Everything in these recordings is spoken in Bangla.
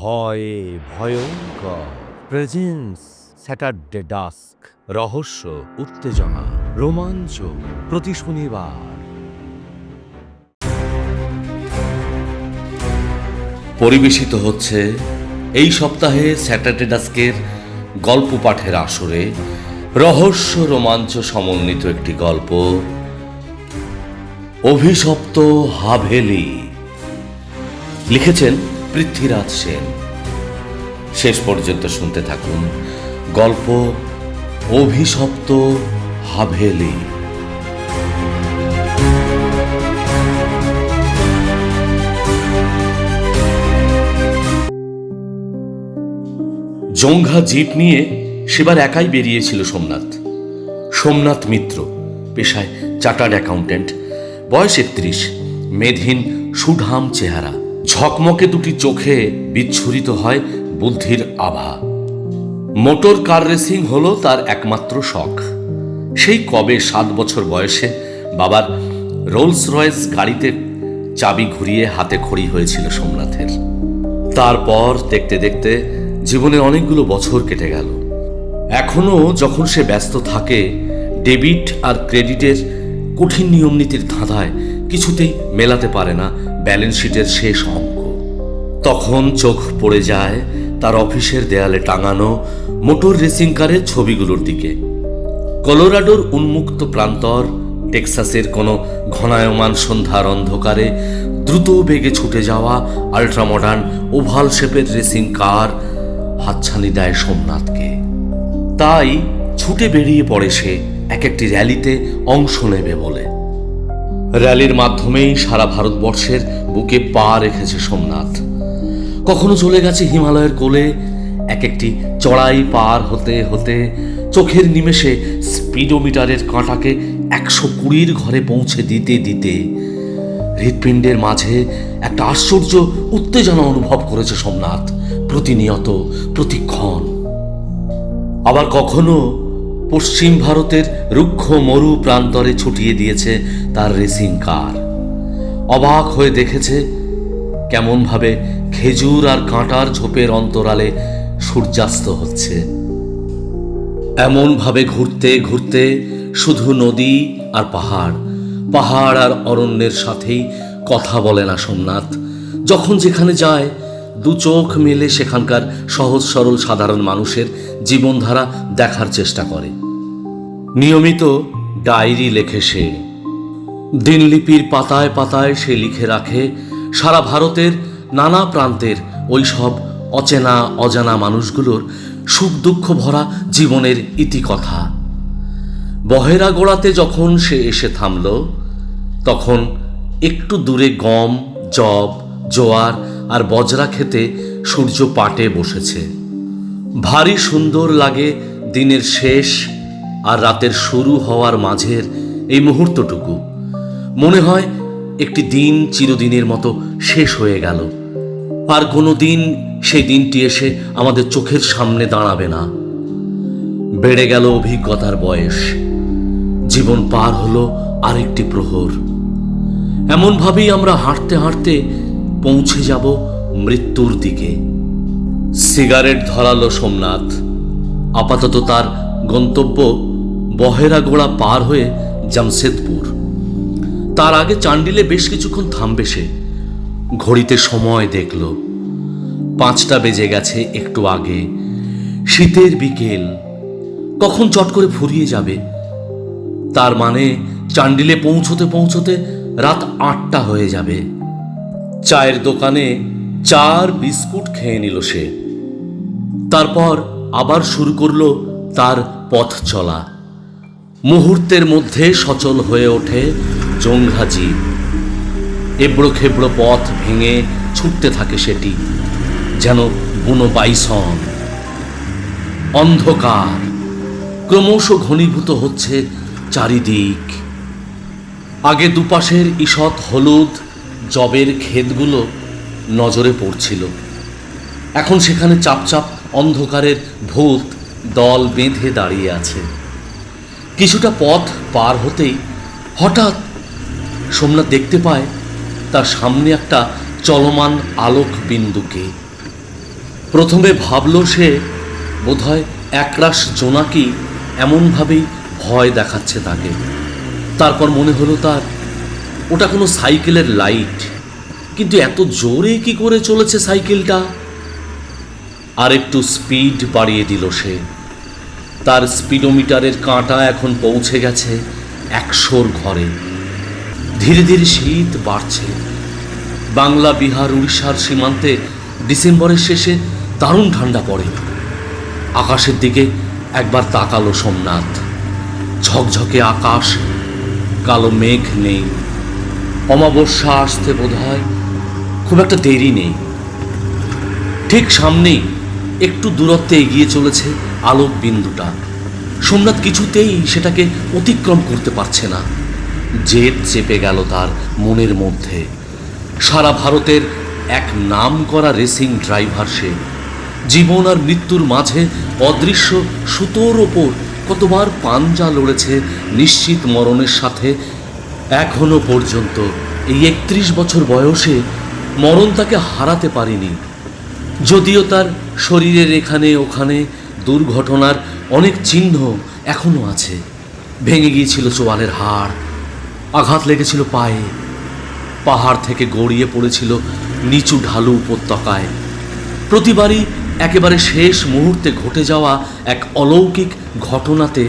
ভয়ে ভয়ঙ্কর। প্রেজেন্স, স্যাটারডে ডাস্ক, রহস্য, উত্তেজনা, রোমাঞ্চ প্রতি শনিবার। পরিবেশিত হচ্ছে এই সপ্তাহে স্যাটারডে ডাস্কের গল্প পাঠের আসরে রহস্য রোমাঞ্চ সমন্বিত একটি গল্প, অভিশপ্ত হাভেলি। লিখেছেন পৃথ্বীরাজ সেন। শেষ পর্যন্ত শুনতে থাকুন গল্প অভিশপ্ত হাভেলি। জঙ্ঘা জিপ নিয়ে সেবার একাই বেরিয়েছিল সোমনাথ। সোমনাথ মিত্র, পেশায় চার্টার্ড অ্যাকাউন্ট্যান্ট, বয়স একত্রিশ, মেধহীন সুঢাম চেহারা। ঝকমকে দুটি চোখে বিচ্ছুরিত হয় বুদ্ধির আভা। মোটর কার রেসিং হলো তার একমাত্র শখ। সেই কবে সাত বছর বয়সে বাবার রোলস রয়েস গাড়িতে চাবি ঘুরিয়ে হাতে খড়ি হয়েছিল সোমনাথের। তারপর দেখতে দেখতে জীবনে অনেকগুলো বছর কেটে গেল। এখনও যখন সে ব্যস্ত থাকে, ডেবিট আর ক্রেডিটের কঠিন নিয়মনীতির ধাঁধায় কিছুতেই মেলাতে পারে না ব্যালেন্স শিটের শেষ অঙ্ক। তখন চোখ পড়ে যায় তার অফিসের দেয়ালে টাঙানো মোটর রেসিং কারের ছবিগুলোর দিকে। কলোরাডোর উন্মুক্ত প্রান্তর, টেক্সাসের কোনো ঘনায়মান সন্ধ্যার অন্ধকারে দ্রুত বেগে ছুটে যাওয়া আল্ট্রামডার্ন ওভাল শেপের রেসিং কার হাতছানি দেয় সোমনাথকে। তাই ছুটে বেরিয়ে পড়ে সে এক একটি র্যালিতে অংশ নেবে বলে। র্যালির মাধ্যমেই সারা ভারতবর্ষের বুকে পা রেখেছে সোমনাথ। কখনো চলে গেছে হিমালয়ের কোলে এক একটি চড়াই পার হতে হতে চোখের নিমেষে স্পিডোমিটারের কাঁটাকে একশো কুড়ির ঘরে পৌঁছে দিতে দিতে হৃৎপিণ্ডের মাঝে একটা আশ্চর্য উত্তেজনা অনুভব করেছে সোমনাথ প্রতিনিয়ত, প্রতিক্ষণ। আবার কখনো পশ্চিম ভারতের রুক্ষ মরু প্রান্তরে ছুটিয়ে দিয়েছে তার রেসিং কার অবাক হয়ে দেখেছে কেমনভাবে খেজুর আর কাঁটার ঝোপের অন্তরালে সূর্যাস্ত হচ্ছে। এমনভাবে ঘুরতে ঘুরতে শুধু নদী আর পাহাড় পাহাড় আর অরণ্যের সাথেই কথা বলে না সোমনাথ। যখন যেখানে যায়, দু চোখ মেলে সেখানকার সহজ সরল সাধারণ মানুষের জীবনধারা দেখার চেষ্টা করে। নিয়মিত ডায়েরি লেখে সে। দিনলিপির পাতায় পাতায় সে লিখে রাখে সারা ভারতের নানা প্রান্তের ওই সব অচেনা অজানা মানুষগুলোর সুখ দুঃখ ভরা জীবনের ইতিকথা। বহেরা গোড়াতে যখন সে এসে থামল, তখন একটু দূরে গম, জব, জোয়ার আর বজরা খেতে সূর্য পাটে বসেছে। ভারী সুন্দর লাগে দিনের শেষ আর রাতের শুরু হওয়ার মাঝের এই মুহূর্তটুকু। মনে হয় একটি দিন চিরদিনের মতো শেষ হয়ে গেল। আর কোনো দিন সেই দিনটি এসে আমাদের চোখের সামনে দাঁড়াবে না। বেড়ে গেল অভিজ্ঞতার বয়স। জীবন পার হলো আরেকটি প্রহর। এমনভাবেই আমরা হাঁটতে হাঁটতে পৌঁছে যাব মৃত্যুর দিকে। সিগারেট ধরালো সোমনাথ। আপাতত তার গন্তব্য বহেরাগোড়া পার হয়ে জামশেদপুর। তার আগে চান্ডিলে বেশ কিছুক্ষণ থামবে সে। ঘড়িতে সময় দেখল। পাঁচটা বেজে গেছে একটু আগে। শীতের বিকেল। কখন চট করে ফুরিয়ে যাবে? তার মানে চান্ডিলে পৌঁছতে পৌঁছতে রাত আটটা হয়ে যাবে। চায়ের দোকানে চার বিস্কুট খেয়ে নিল সে। তারপর আবার শুরু করল তার পথ চলা মুহূর্তের মধ্যে সচল হয়ে ওঠে জঙ্ঘা জীব। এবড়ো খেবড়ো পথ ভেঙে ছুটতে থাকে সেটি, যেন বুনো বাইসন। অন্ধকার, ক্রমশ ঘনীভূত হচ্ছে চারিদিক। আগে দুপাশের ঈষৎ হলুদ জবের ক্ষেতগুলো নজরে পড়ছিল। এখন সেখানে চাপচাপ অন্ধকারের ভূত দল বেঁধে দাঁড়িয়ে আছে। কিছুটা পথ পার হতেই হঠাৎ সোমনাথ দেখতে পায় তার সামনে একটা চলমান আলোক বিন্দুকে প্রথমে ভাবল সে বোধহয় একরাশ জোনাকি এমনভাবেই ভয় দেখাচ্ছে তাকে। তারপর মনে হলো তার ওটা কোনো সাইকেলের লাইট, কিন্তু এত জোরে কি করে চলেছে সাইকেলটা? আর একটু স্পিড বাড়িয়ে দিল সে। তার স্পিডোমিটারের কাঁটা এখন পৌঁছে গেছে একশোর ঘরে। ধীরে ধীরে শীত বাড়ছে। বাংলা, বিহার, উড়িষ্যার সীমান্তে ডিসেম্বরের শেষে দারুণ ঠান্ডা পড়ে। আকাশের দিকে একবার তাকালো সোমনাথ। ঝকঝকে আকাশ, কালো মেঘ নেই। অমাবস্যা আসতে বোধ হয় খুব একটা দেরি নেই। ঠিক সামনেই একটু দূরত্বে এগিয়ে চলেছে আলোক বিন্দুটা সোমনাথ কিছুতেই সেটাকে অতিক্রম করতে পারছে না। জেদ চেপে গেল তার মনের মধ্যে। সারা ভারতের এক নাম করা রেসিং ড্রাইভার সে। জীবন আর মৃত্যুর মাঝে অদৃশ্য সুতোর ওপর কতবার পাঞ্জা লড়েছে নিশ্চিত মরণের সাথে। এখনও পর্যন্ত এই একত্রিশ বছর বয়সে মরণ তাকে হারাতে পারিনি। যদিও তার শরীরের এখানে ওখানে দুর্ঘটনার অনেক চিহ্ন এখনও আছে। ভেঙে গিয়েছিল চোয়ালের হাড়, আঘাত লেগেছিল পায়ে, পাহাড় থেকে গড়িয়ে পড়েছিল নিচু ঢালু উপত্যকায়। প্রতিবারই একেবারে শেষ মুহূর্তে ঘটে যাওয়া এক অলৌকিক ঘটনাতে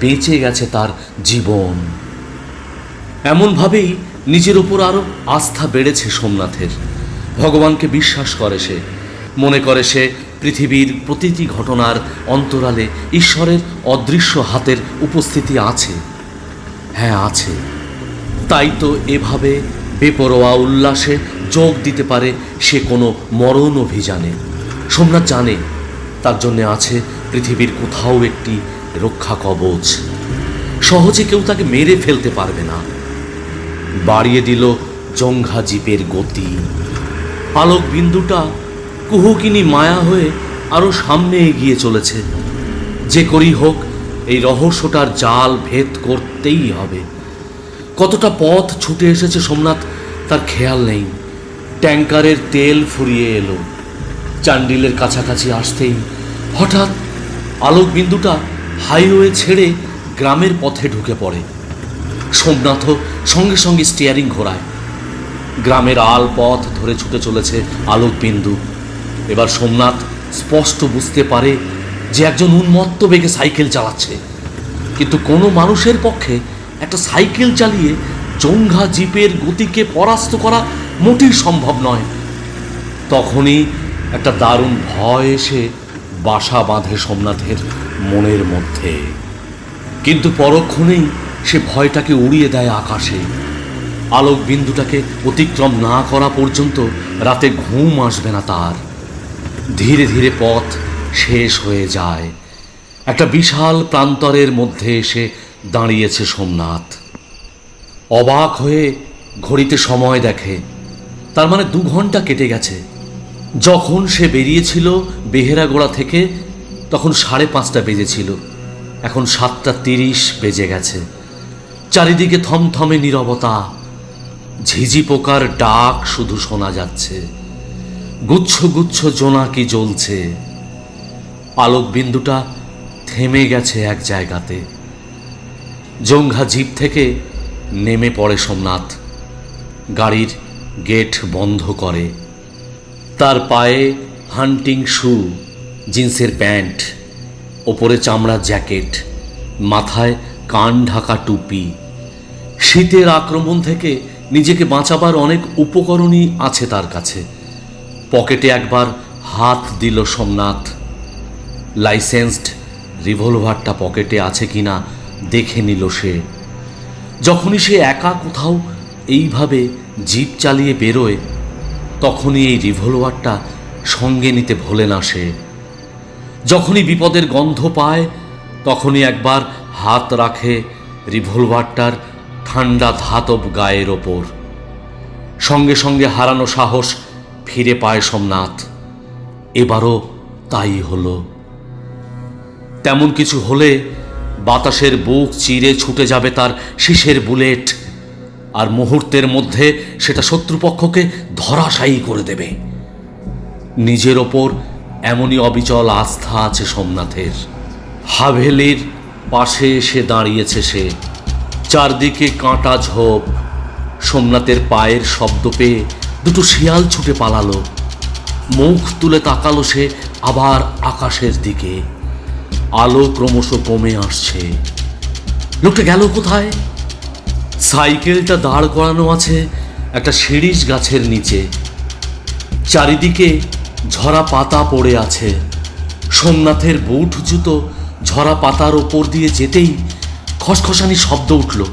বেঁচে গেছে তার জীবন। এমনভাবেই নিজের ওপর আরও আস্থা বেড়েছে সোমনাথের। ভগবানকে বিশ্বাস করে সে, মনে করে সে পৃথিবীর প্রতিটি ঘটনার অন্তরালে ঈশ্বরের অদৃশ্য হাতের উপস্থিতি আছে। হ্যাঁ আছে। তাই তো এভাবে বেপরোয়া উল্লাসে যোগ দিতে পারে সে কোনো মরণ অভিযানে। সোমনাথ জানে, তার জন্য আছে পৃথিবীর কোথাও একটি রক্ষা কবচ। সহজে কেউ তাকে মেরে ফেলতে পারবে না। বাড়িয়ে দিল জঙ্ঘা জিপের গতি। আলোক বিন্দুটা কুহুকিনী মায়া হয়ে আরও সামনে এগিয়ে চলেছে। যে করি হোক, এই রহস্যটার জাল ভেদ করতেই হবে। কতটা পথ ছুটে এসেছে সোমনাথ, তার খেয়াল নেই। ট্যাঙ্কারের তেল ফুরিয়ে এলো। চান্ডিলের কাছাকাছি আসতেই হঠাৎ আলোক বিন্দুটা হাইওয়ে ছেড়ে গ্রামের পথে ঢুকে পড়ে। সোমনাথও সঙ্গে সঙ্গে স্টিয়ারিং ঘোরায়। গ্রামের আল পথ ধরে ছুটে চলেছে আলোক বিন্দু এবার সোমনাথ স্পষ্ট বুঝতে পারে যে একজন উন্মত্ত বেগে সাইকেল চালাচ্ছে। কিন্তু কোনো মানুষের পক্ষে একটা সাইকেল চালিয়ে জঙ্ঘা জিপের গতিকে পরাস্ত করা মোটেই সম্ভব নয়। তখনই একটা দারুণ ভয় এসে বাসা বাঁধে সোমনাথের মনের মধ্যে। কিন্তু পরক্ষণেই সে ভয়টাকে উড়িয়ে দেয় আকাশে। আলোক বিন্দুটাকে অতিক্রম না করা পর্যন্ত রাতে ঘুম আসবে না তার। ধীরে ধীরে পথ শেষ হয়ে যায়। একটা বিশাল প্রান্তরের মধ্যে এসে দাঁড়িয়েছে সোমনাথ। অবাক হয়ে ঘড়িতে সময় দেখে, তার মানে দু ঘণ্টা কেটে গেছে। যখন সে বেরিয়েছিল বেহেরাগোড়া থেকে, তখন সাড়ে পাঁচটা বেজেছিল। এখন সাতটা তিরিশ বেজে গেছে। চারিদিকে থমথমে নীরবতা, ঝিঝি পোকার ডাক শুধু শোনা যাচ্ছে। গুচ্ছ গুচ্ছ জোনাকি জ্বলছে? আলোক বিন্দুটা থেমে গেছে এক জায়গাতে। জঙ্ঘা জিপ থেকে নেমে পড়ে সোমনাথ। গাড়ির গেট বন্ধ করে। তার পায়ে হান্টিং শু, জিন্সের প্যান্ট, ওপরে চামড়ার জ্যাকেট, মাথায় কান ঢাকা টুপি। শীতের আক্রমণ থেকে নিজেকে বাঁচাবার অনেক উপকরণই আছে তার কাছে। পকেটে একবার হাত দিল সোমনাথ। লাইসেন্সড রিভলভারটা পকেটে আছে কিনা দেখে নিল সে। যখনই সে একা কোথাও এইভাবে জিপ চালিয়ে বেরোয়, তখনই এই রিভলভারটা সঙ্গে নিতে ভোলে না সে। যখনই বিপদের গন্ধ পায়, তখনই একবার হাত রাখে রিভলভারটার ঠান্ডা ধাতব গায়ের ওপর। সঙ্গে সঙ্গে হারানো সাহস ফিরে পায় সোমনাথ। এবারও তাই হলো। তেমন কিছু হলে বাতাসের বুক চিরে ছুটে যাবে তার শীষের বুলেট, আর মুহূর্তের মধ্যে সেটা শত্রুপক্ষকে ধরাশায়ী করে দেবে। নিজের ওপর এমনই অবিচল আস্থা আছে সোমনাথের। হাভেলির পাশে এসে দাঁড়িয়েছে সে। চারদিকে কাঁটা ঝোপ। সোমনাথের পায়ের শব্দ পেয়ে দুটো শিয়াল ছুটে পালালো। মুখ তুলে তাকালো সে আবার আকাশের দিকে। আলো ক্রমশ কমে আসছে। লোকটা গেল কোথায়? সাইকেলটা দাঁড় করানো আছে একটা শিরিষ গাছের নিচে। চারিদিকে ঝরা পাতা পড়ে আছে। সোমনাথের বুট জুতো ঝরা পাতার ওপর দিয়ে যেতেই খসখসানি শব্দ উঠল।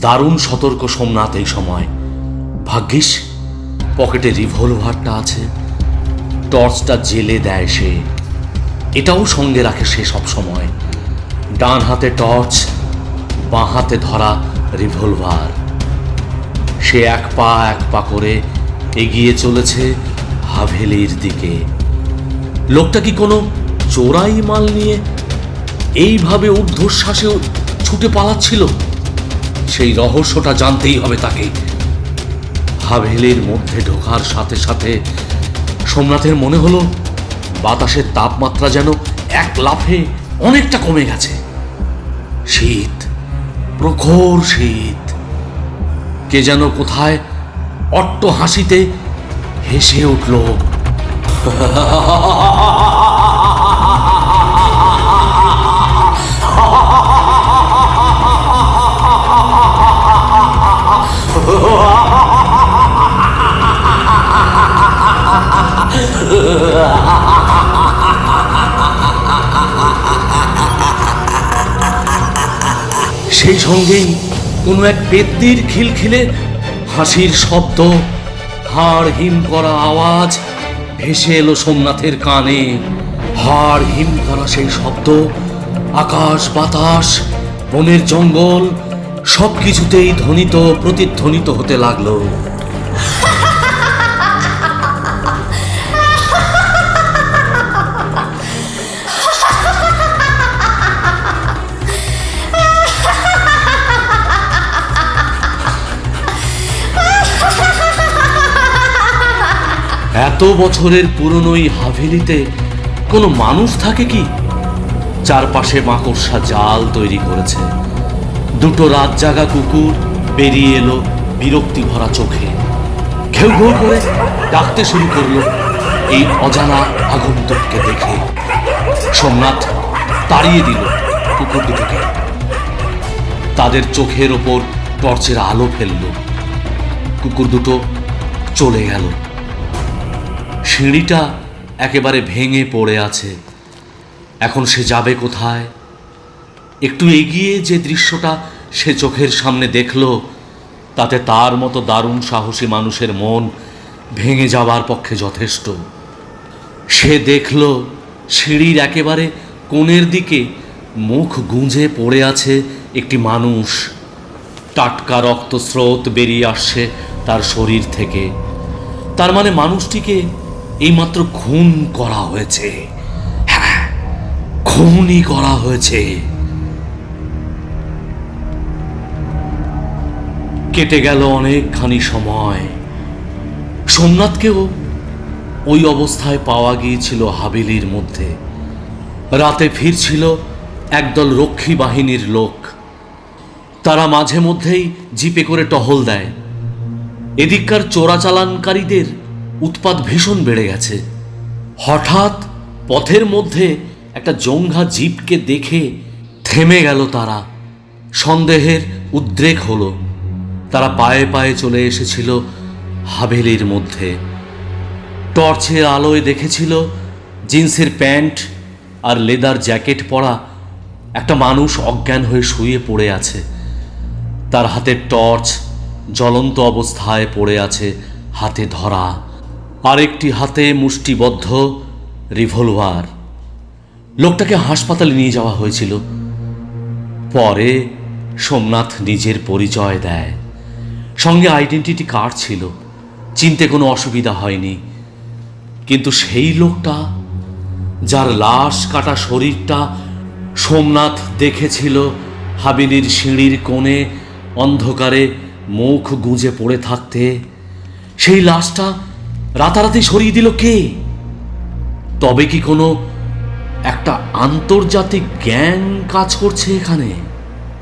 দারুণ সতর্ক সোমনাথ এই সময়। ভাগ্যিস পকেটে রিভলভারটা আছে টর্চটা জেলে দেয় সে। এটাও সঙ্গে রাখে সে সব সময়। ডান হাতে টর্চ, বাঁ হাতে ধরা রিভলভার। সে এক পা এক পা করে এগিয়ে চলেছে হাভেলির দিকে। লোকটা কি কোনো চোরাই মাল নিয়ে এইভাবে ঊর্ধ্বশ্বাসে ছুটে পালাচ্ছিল? সেই রহস্যটা জানতেই হবে তাকে। হাভেলির মধ্যে ঢোকার সাথে সাথে সোমনাথের মনে হলো, বাতাসের তাপমাত্রা যেন এক লাফে অনেকটা কমে গেছে। শীত, প্রখর শীত। কে যেন কোথায় অট্ট হাসিতে হেসে উঠল। সেই সঙ্গেই কোনো এক পেত্নির খিলখিলে হাসির শব্দ হাড় হিম করা আওয়াজ ভেসে এলো সোমনাথের কানে। হাড় হিম করা সেই শব্দ, আকাশ, বাতাস, বনের জঙ্গল সব কিছুতেই ধ্বনিত, প্রতিধ্বনিত হতে লাগল। বছরের পুরনো এই হাভেলিতে কোনো মানুষ থাকে কি? চারপাশে মাকড়সা জাল তৈরি করেছে। দুটো রাত জাগা কুকুর বেরিয়ে এলো বিরক্তি ভরা চোখে। ঘেউ ঘেউ করে ডাকতে শুরু করল এই অজানা আগন্তুককে দেখে। সোমনাথ তাড়িয়ে দিল কুকুর দুটোকে। তাদের চোখের ওপর টর্চের আলো ফেলল। কুকুর দুটো চলে গেল। সিঁড়িটা একেবারে ভেঙে পড়ে আছে। এখন সে যাবে কোথায়? একটু এগিয়ে যে দৃশ্যটা সে চোখের সামনে দেখল, তাতে তার মতো দারুণ সাহসী মানুষের মন ভেঙে যাওয়ার পক্ষে যথেষ্ট। সে দেখল সিঁড়ির একেবারে কোণের দিকে মুখ গুঁজে পড়ে আছে একটি মানুষ। টাটকা রক্তস্রোত বেরিয়ে আসছে তার শরীর থেকে। তার মানে মানুষটিকে এইমাত্র খুন করা হয়েছে। হ্যাঁ খুনই করা হয়েছে। কেটে গেল অনেকখানি সময়। সোমনাথকেও ওই অবস্থায় পাওয়া গিয়েছিল হাবিলির মধ্যে। রাতে ফিরছিল একদল রক্ষী বাহিনীর লোক। তারা মাঝে মধ্যেই জিপে করে টহল দেয়। এদিককার চোরাচালানকারীদের উৎপাত ভীষণ বেড়ে গেছে। হঠাৎ পথের মধ্যে একটা জঙ্ঘা জীবকে দেখে থেমে গেল তারা। সন্দেহের উদ্রেক হলো। তারা পায়ে পায়ে চলে এসেছিল হাভেলির মধ্যে। টর্চের আলোয় দেখেছিল জিন্সের প্যান্ট আর লেদার জ্যাকেট পরা একটা মানুষ অজ্ঞান হয়ে শুয়ে পড়ে আছে। তার হাতে টর্চ জ্বলন্ত অবস্থায় পড়ে আছে হাতে ধরা। আরেকটি হাতে মুষ্টিবদ্ধ রিভলভার। লোকটাকে হাসপাতালে নিয়ে যাওয়া হয়েছিল। পরে সোমনাথ নিজের পরিচয় দেয়। সঙ্গে আইডেন্টিটি কার্ড ছিল। চিনতে কোনো অসুবিধা হয়নি। কিন্তু সেই লোকটা, যার লাশ কাটা শরীরটা সোমনাথ দেখেছিল হাবিলির সিঁড়ির কোণে অন্ধকারে মুখ গুঁজে পড়ে থাকতে, সেই লাশটা রাতারাতি সরিয়ে দিল কে? তবে কি কোনো একটা আন্তর্জাতিক গ্যাং কাজ করছে এখানে?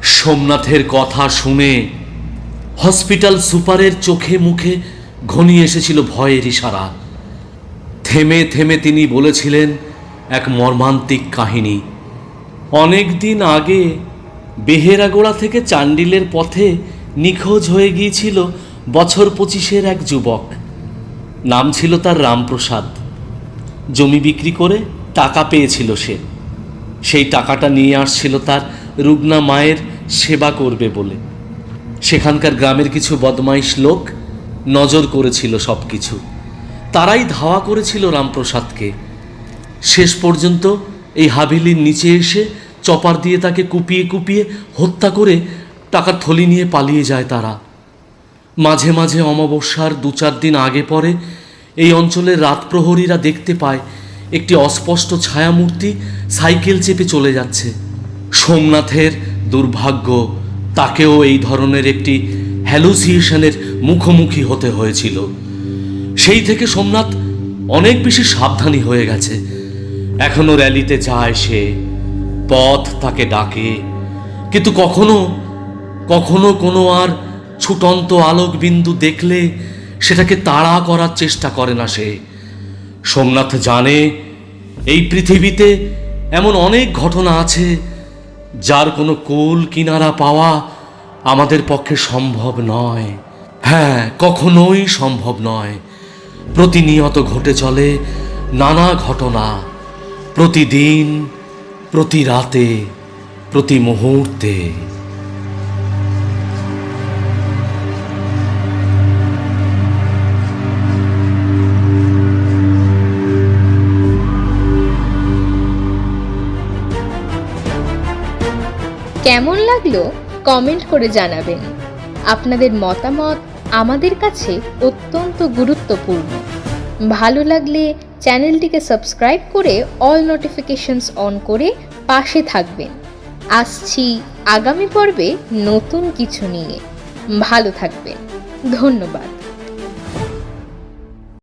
সোমনাথের কথা শুনে হসপিটাল সুপারের চোখে মুখে ঘনিয়ে এসেছিল ভয়ের ইশারা। থেমে থেমে তিনি বলেছিলেন এক মর্মান্তিক কাহিনী। অনেক দিন আগে বেহেরাগোড়া থেকে চান্ডিলের পথে নিখোঁজ হয়ে গিয়েছিল বছর পঁচিশের এক যুবক। নাম ছিল তার রামপ্রসাদ। জমি বিক্রি করে টাকা পেয়েছিল সে। সেই টাকাটা নিয়ে আসছিল তার রুগ্না মায়ের সেবা করবে বলে। সেখানকার গ্রামের কিছু বদমাইশ লোক নজর করেছিল সব কিছু তারাই ধাওয়া করেছিল রামপ্রসাদকে। শেষ পর্যন্ত এই হাভেলির নিচে এসে চপার দিয়ে তাকে কুপিয়ে কুপিয়ে হত্যা করে টাকার থলি নিয়ে পালিয়ে যায় তারা। মাঝে মাঝে অমাবস্যার দু চার দিন আগে পরে এই অঞ্চলের রাত প্রহরীরা দেখতে পায় একটি অস্পষ্ট ছায়ামূর্তি সাইকেল চেপে চলে যাচ্ছে। সোমনাথের দুর্ভাগ্য, তাকেও এই ধরনের একটি হ্যালুসিয়েশনের মুখোমুখি হতে হয়েছিল। সেই থেকে সোমনাথ অনেক বেশি সাবধানী হয়ে গেছে। এখনও র্যালিতে যায় সে, পথ তাকে ডাকে, কিন্তু কখনো কখনো কোনো আর ছুটন্ত আলোক বিন্দু দেখলে সেটাকে তাড়া করার চেষ্টা করে না সে। সোমনাথ জানে এই পৃথিবীতে এমন অনেক ঘটনা আছে যার কোনো কোল কিনারা পাওয়া আমাদের পক্ষে সম্ভব নয়। হ্যাঁ কখনোই সম্ভব নয়। প্রতিনিয়ত ঘটে চলে নানা ঘটনা। প্রতিদিন, প্রতি রাতে, প্রতি মুহূর্তে। কেমন লাগল কমেন্ট করে জানাবেন। আপনাদের মতামত আমাদের কাছে অত্যন্ত গুরুত্বপূর্ণ। ভালো লাগলে চ্যানেলটিকে সাবস্ক্রাইব করে অল নোটিফিকেশনস অন করে পাশে থাকবেন। আসছি আগামী পর্বে নতুন কিছু নিয়ে। ভালো থাকবেন। ধন্যবাদ।